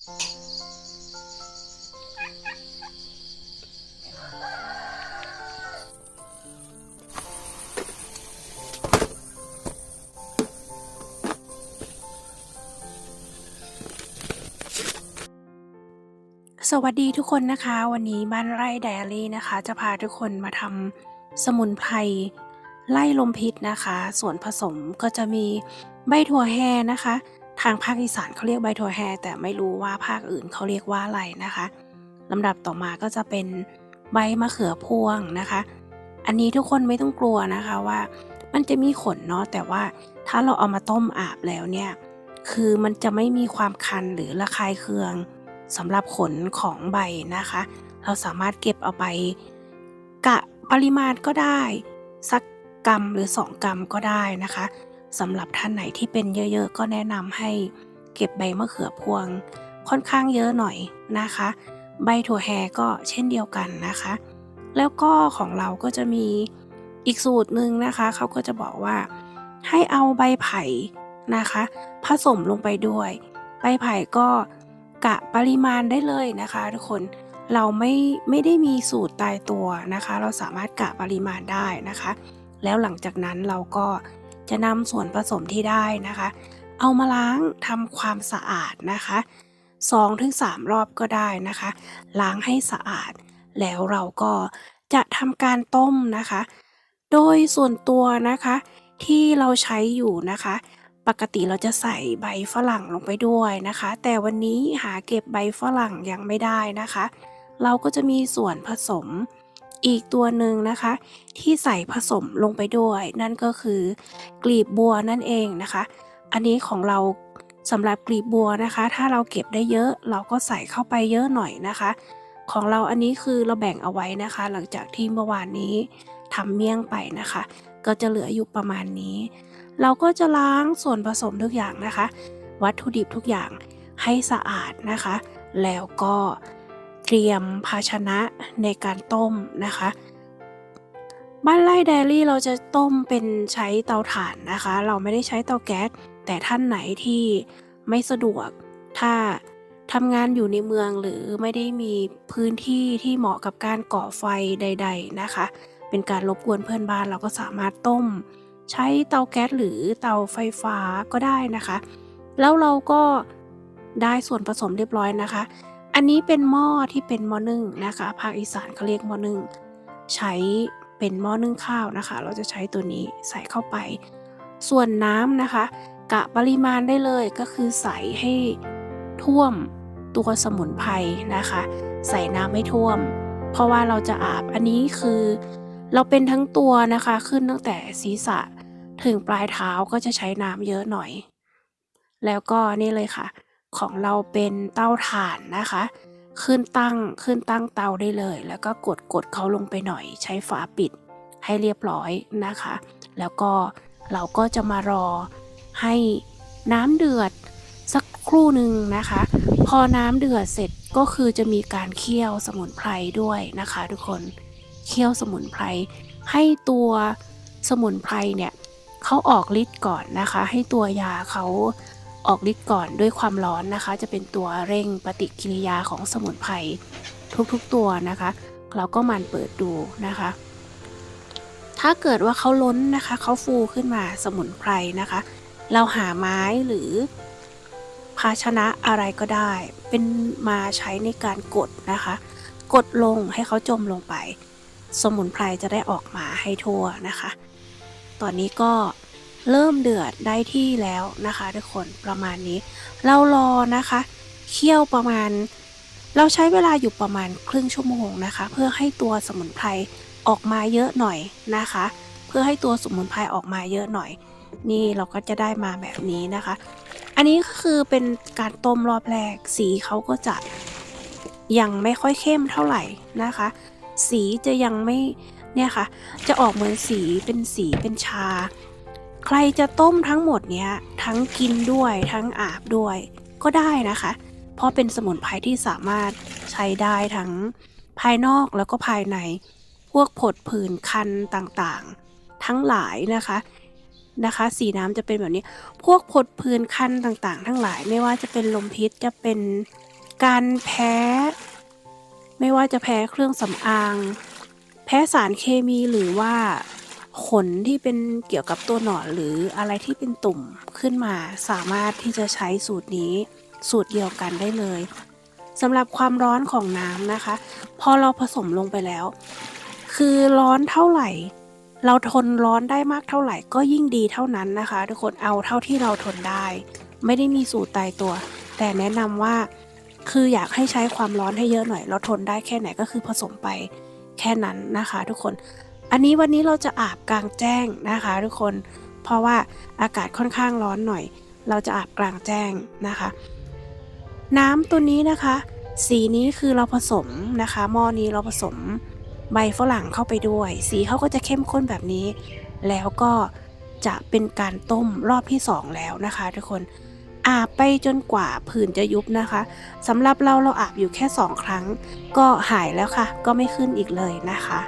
สวัสดีทุกคนนะคะ วันนี้บ้านไร่ไดอารี่นะคะ จะพาทุกคนมาทำสมุนไพรไล่ลมพิษนะคะ ส่วนผสมก็จะมีใบถั่วแฮนะคะ ทางภาคอีสานเขาเรียกใบถั่วแฮแต่ไม่รู้ว่าภาคอื่นเขาเรียกว่าอะไรนะคะลำดับต่อมาก็จะเป็นใบมะเขือพวงนะคะ อันนี้ทุกคนไม่ต้องกลัวนะคะว่า มันจะมีขนเนาะแต่ว่าถ้าเราเอามาต้มอาบแล้วเนี่ย คือมันจะไม่มีความคันหรือระคายเคืองสำหรับขนของใบนะคะ เราสามารถเก็บเอาไปกะปริมาณก็ได้ สักกรัมหรือ 2 กรัมก็ได้นะคะ สำหรับท่านไหนที่เป็นเยอะๆ ก็แนะนำให้เก็บใบมะเขือพวงค่อนข้างเยอะหน่อยนะคะ ใบถั่วแฮก็เช่นเดียวกันนะคะ แล้วก็ของเราก็จะมีอีกสูตรหนึ่งนะคะเขาก็จะบอกว่าให้เอาใบไผ่นะคะ ผสมลงไปด้วย ใบไผ่ก็กะปริมาณได้เลยนะคะทุกคนเราไม่ไม่ได้มีสูตรตายตัวนะคะ เราสามารถกะปริมาณได้นะคะ แล้วหลังจากนั้นเราก็ จะนำส่วนผสมที่ได้นะคะ เอามาล้างทำความสะอาดนะคะ2-3รอบก็ได้นะคะ ล้างให้สะอาด แล้วเราก็จะทำการต้มนะคะ โดยส่วนตัวนะคะ ที่เราใช้อยู่นะคะ ปกติเราจะใส่ใบฝรั่งลงไปด้วยนะคะ แต่วันนี้หาเก็บใบฝรั่งยังไม่ได้นะคะ เราก็จะมีส่วนผสม อีกตัวหนึ่งนะคะ ที่ใส่ผสมลงไปด้วย นั่นก็คือกลีบบัวนั่นเองนะคะ อันนี้ของเราสำหรับกลีบบัวนะคะ ถ้าเราเก็บได้เยอะเราก็ใส่เข้าไปเยอะหน่อยนะคะ ของเราอันนี้คือเราแบ่งเอาไว้นะคะ หลังจากที่เมื่อวานนี้ทำเมี่ยงไปนะคะ ก็จะเหลืออยู่ประมาณนี้ เราก็จะล้างส่วนผสมทุกอย่างนะคะ วัตถุดิบทุกอย่างให้สะอาดนะคะ แล้วก็ เตรียมภาชนะในการต้มนะคะ บ้านไร่ไดอารี่เราจะต้มเป็นใช้เตาถ่านนะคะ เราไม่ได้ใช้เตาแก๊สแต่ท่านไหนที่ไม่สะดวก ถ้าทำงานอยู่ในเมืองหรือไม่ได้มีพื้นที่ที่เหมาะกับการก่อไฟใด ๆนะคะ เป็นการรบกวนเพื่อนบ้านเราก็สามารถต้ม ใช้เตาแก๊สหรือเตาไฟฟ้าก็ได้นะคะ แล้วเราก็ได้ส่วนผสมเรียบร้อยนะคะ อันนี้เป็นหม้อที่เป็นหม้อนึ่งนะคะ ภาคอีสานเขาเรียกหม้อนึ่ง ใช้เป็นหม้อนึ่งข้าวนะคะ เราจะใช้ตัวนี้ใส่เข้าไป ส่วนน้ำนะคะ กะปริมาณได้เลยก็คือใส่ให้ท่วมตัวสมุนไพรนะคะ ใส่น้ำให้ท่วม เพราะว่าเราจะอาบอันนี้คือ เราเป็นทั้งตัวนะคะ ขึ้นตั้งแต่ศีรษะถึงปลายเท้าก็จะใช้น้ำเยอะหน่อย แล้วก็นี่เลยค่ะ ของเราเป็นเตาถ่านนะคะ ขึ้นตั้งขึ้นตั้งเตาได้เลย แล้วก็กดกดเขาลงไปหน่อย ใช้ฝาปิดให้เรียบร้อยนะคะ แล้วก็เราก็จะมารอให้น้ำเดือดสักครู่หนึ่งนะคะ พอน้ำเดือดเสร็จก็คือจะมีการเคี่ยวสมุนไพรด้วยนะคะ ทุกคนเคี่ยวสมุนไพรให้ตัวสมุนไพรเนี่ยเขาออกฤทธิ์ก่อนนะคะ ให้ตัวยาเขา ออกฤทธิ์ก่อนด้วยความร้อนนะคะ จะเป็นตัวเร่งปฏิกิริยาของสมุนไพรทุกๆตัวนะคะ เราก็มันเปิดดูนะคะ ถ้าเกิดว่าเขาล้นนะคะเขาฟูขึ้นมาสมุนไพรนะคะ เราหาไม้หรือ ภาชนะอะไรก็ได้ เป็นมาใช้ในการกดนะคะ กดลงให้เขาจมลงไป สมุนไพรจะได้ออกมาให้ทั่วนะคะ ตอนนี้ก็ เริ่มเดือดได้ที่แล้วนะคะ ทุกคนประมาณนี้ เรารอนะคะเคี่ยวประมาณ เราใช้เวลาอยู่ประมาณครึ่งชั่วโมงนะคะ เพื่อให้ตัวสมุนไพรออกมาเยอะหน่อยนะคะ เพื่อให้ตัวสมุนไพรออกมาเยอะหน่อย นี่เราก็จะได้มาแบบนี้นะคะ อันนี้ก็คือเป็นการต้มรอบแรกสีเขาก็จะยังไม่ค่อยเข้มเท่าไหร่นะคะ สีจะยังไม่เนี่ยค่ะ จะออกเหมือนสีเป็นสีเป็นชา ใครจะต้มทั้งหมดเนี้ยทั้งกินด้วยทั้งอาบด้วย ก็ได้นะคะ เพราะเป็นสมุนไพรที่สามารถใช้ได้ทั้งภายนอกแล้วก็ภายใน พวกผดผื่นคันต่างๆ ทั้งหลายนะคะนะคะ สีน้ำจะเป็นแบบนี้ พวกผดผื่นคันต่างๆ ทั้งหลาย ไม่ว่าจะเป็นลมพิษจะเป็นการแพ้ ไม่ว่าจะแพ้เครื่องสำอาง แพ้สารเคมีหรือว่า ขนที่เป็นเกี่ยวกับตัวหนอนหรืออะไรที่เป็นตุ่มขึ้นมาสามารถที่จะใช้สูตรนี้สูตรเดียวกันได้เลยสำหรับความร้อนของน้ำนะคะ พอเราผสมลงไปแล้ว คือร้อนเท่าไหร่ เราทนร้อนได้มากเท่าไหร่ก็ยิ่งดีเท่านั้นนะคะ ทุกคนเอาเท่าที่เราทนได้ ไม่ได้มีสูตรตายตัว แต่แนะนำว่าคืออยากให้ใช้ความร้อนให้เยอะหน่อย เราทนได้แค่ไหนก็คือผสมไปแค่นั้นนะคะ ทุกคน อันนี้วันนี้เราจะอาบกลางแจ้งนะคะทุกคน เพราะว่าอากาศค่อนข้างร้อนหน่อย เราจะอาบกลางแจ้งนะคะ น้ำตัวนี้นะคะ สีนี้คือเราผสมนะคะหม้อนี้เราผสมใบฝรั่งเข้าไปด้วย สีเขาก็จะเข้มข้นแบบนี้ แล้วก็จะเป็นการต้มรอบที่สองแล้วนะคะทุกคนอาบไปจนกว่าผื่นจะยุบนะคะสำหรับเราเราอาบอยู่แค่สองครั้ง ก็หายแล้วค่ะ ก็ไม่ขึ้นอีกเลยนะคะ